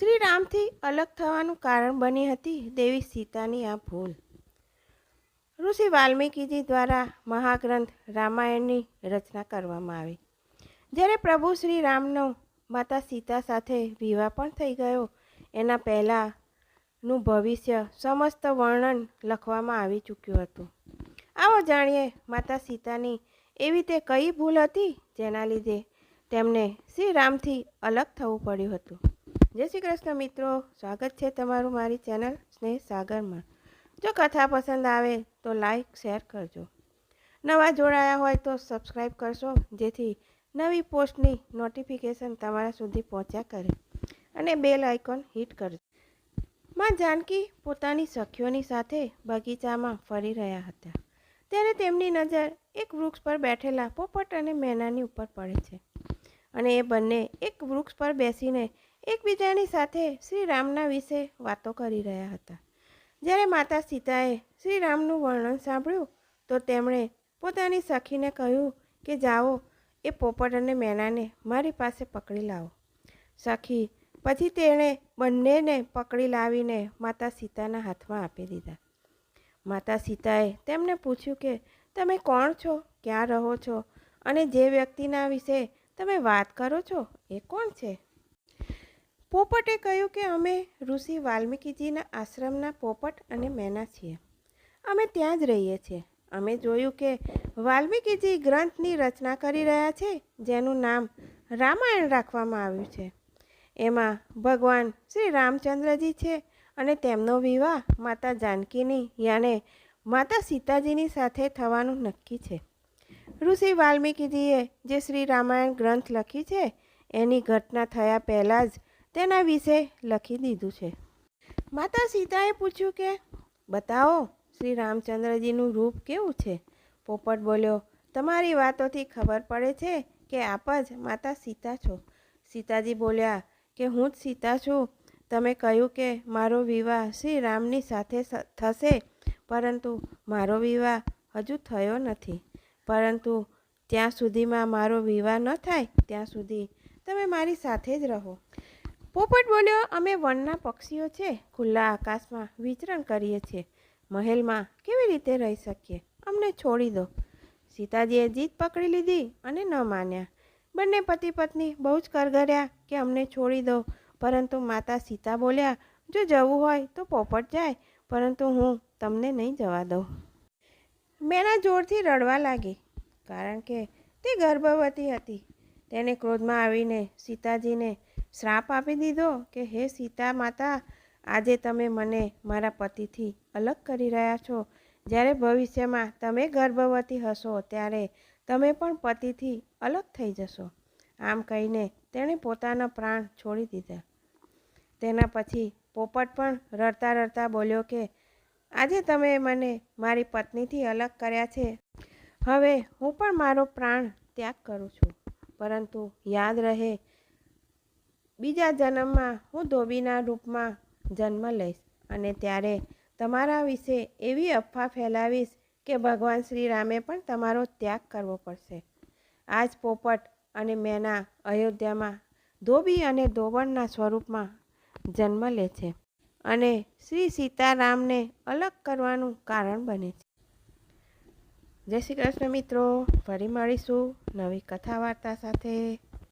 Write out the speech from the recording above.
શ્રી રામથી અલગ થવાનું કારણ બની હતી દેવી સીતાની આ ભૂલ. ઋષિ વાલ્મીકીજી દ્વારા મહાગ્રંથ રામાયણની રચના કરવામાં આવી. જ્યારે પ્રભુ શ્રી રામનો માતા સીતા સાથે વિવાહ પણ થઈ ગયો, એના પહેલાંનું ભવિષ્ય સમસ્ત વર્ણન લખવામાં આવી ચૂક્યું હતું. આવો જાણીએ માતા સીતાની એવી તે કઈ ભૂલ હતી જેના લીધે તેમને શ્રી રામથી અલગ થવું પડ્યું હતું. જય શ્રી કૃષ્ણ મિત્રો, સ્વાગત છે તમારું મારી ચેનલ સ્નેહ સાગરમાં. જો કથા પસંદ આવે તો લાઈક, શેર કરજો. નવા જોડાયા હોય તો સબસ્ક્રાઈબ કરશો, જેથી નવી પોસ્ટની નોટિફિકેશન તમારા સુધી પહોંચ્યા કરે અને બેલ આઇકોન હિટ કરજો. માં જાનકી પોતાની સખીઓની સાથે બગીચામાં ફરી રહ્યા હતા. ત્યારે તેમની નજર એક વૃક્ષ પર બેઠેલા પોપટ અને મેનાની ઉપર પડે છે. અને એ બંને એક વૃક્ષ પર બેસીને એકબીજાની સાથે શ્રી રામના વિશે વાતો કરી રહ્યા હતા. જ્યારે માતા સીતાએ શ્રી રામનું વર્ણન સાંભળ્યું, તો તેમણે પોતાની સખીને કહ્યું કે, જાઓ, એ પોપટ અને મેનાને મારી પાસે પકડી લાવો. સખી પછી તેણે બંનેને પકડી લાવીને માતા સીતાના હાથમાં આપી દીધા. માતા સીતાએ તેમને પૂછ્યું કે, તમે કોણ છો? ક્યાં રહો છો? અને જે વ્યક્તિના વિશે તમે વાત કરો છો, એ કોણ છે? પોપટે કહ્યું કે અમે ઋષિ વાલ્મીકીજીના આશ્રમના પોપટ અને મેના છીએ. અમે ત્યાં જ રહીએ છીએ. અમે જોયું કે વાલ્મીકીજી ગ્રંથની રચના કરી રહ્યા છે, જેનું નામ રામાયણ રાખવામાં આવ્યું છે. એમાં ભગવાન શ્રી રામચંદ્રજી છે અને તેમનો વિવાહ માતા જાનકીની યાને માતા સીતાજીની સાથે થવાનું નક્કી છે. ઋષિ વાલ્મીકીજીએ જે શ્રી રામાયણ ગ્રંથ લખી છે, એની ઘટના થયા પહેલાં જ તેના વિશે લખી દીધું છે. માતા સીતાએ પૂછ્યું કે, બતાવો, શ્રી રામચંદ્રજીનું રૂપ કેવું છે? પોપટ બોલ્યો, તમારી વાતોથી ખબર પડે છે કે આપ જ માતા સીતા છો. સીતાજી બોલ્યા, કે હું જ સીતા છું? તમે કહ્યું કે મારો વિવાહ શ્રી રામની સાથે થશે, પરંતુ મારો વિવાહ હજુ થયો નથી. પરંતુ ત્યાં સુધીમાં મારો વિવાહ ન થાય, ત્યાં સુધી તમે મારી સાથે જ રહો. પોપટ બોલ્યો, અમે વનના પક્ષીઓ છે, ખુલ્લા આકાશમાં વિચરણ કરીએ છીએ. મહેલમાં કેવી રીતે રહી શકીએ? અમને છોડી દો. સીતાજીએ જીત પકડી લીધી અને ન માન્યા. બંને પતિ પત્ની બહુ જ કરગર્યા કે અમને છોડી દો. પરંતુ માતા સીતા બોલ્યા, જો જવું હોય તો પોપટ જાય, પરંતુ હું તમને નહીં જવા દઉં. મેના જોરથી રડવા લાગી, કારણ કે તે ગર્ભવતી હતી. તેને ક્રોધમાં આવીને સીતાજીને શ્રાપ આપી દીધો કે, હે સીતા માતા, આજે તમે મને મારા પતિથી અલગ કરી રહ્યા છો. જ્યારે ભવિષ્યમાં તમે ગર્ભવતી હશો, ત્યારે તમે પણ પતિથી અલગ થઈ જશો. આમ કહીને તેણે પોતાના પ્રાણ છોડી દીધા. તેના પછી પોપટ પણ રડતા રડતા બોલ્યો કે, આજે તમે મને મારી પત્નીથી અલગ કર્યા છે. હવે હું પણ મારો પ્રાણ ત્યાગ કરું છું. પરંતુ યાદ રહે બીજા જન્મમાં હું ધોબીના રૂપમાં જન્મ લઈશ અને ત્યારે તમારા વિશે એવી અફવા ફેલાવીશ કે ભગવાન શ્રી રામે પણ તમારો ત્યાગ કરવો પડશે. આજ પોપટ અને મેના અયોધ્યામાં ધોબી અને ધોબણના સ્વરૂપમાં જન્મ લે છે અને શ્રી સીતારામને અલગ કરવાનું કારણ બને છે. જય શ્રી કૃષ્ણ મિત્રો, ફરી મળીશું નવી કથા વાર્તા સાથે.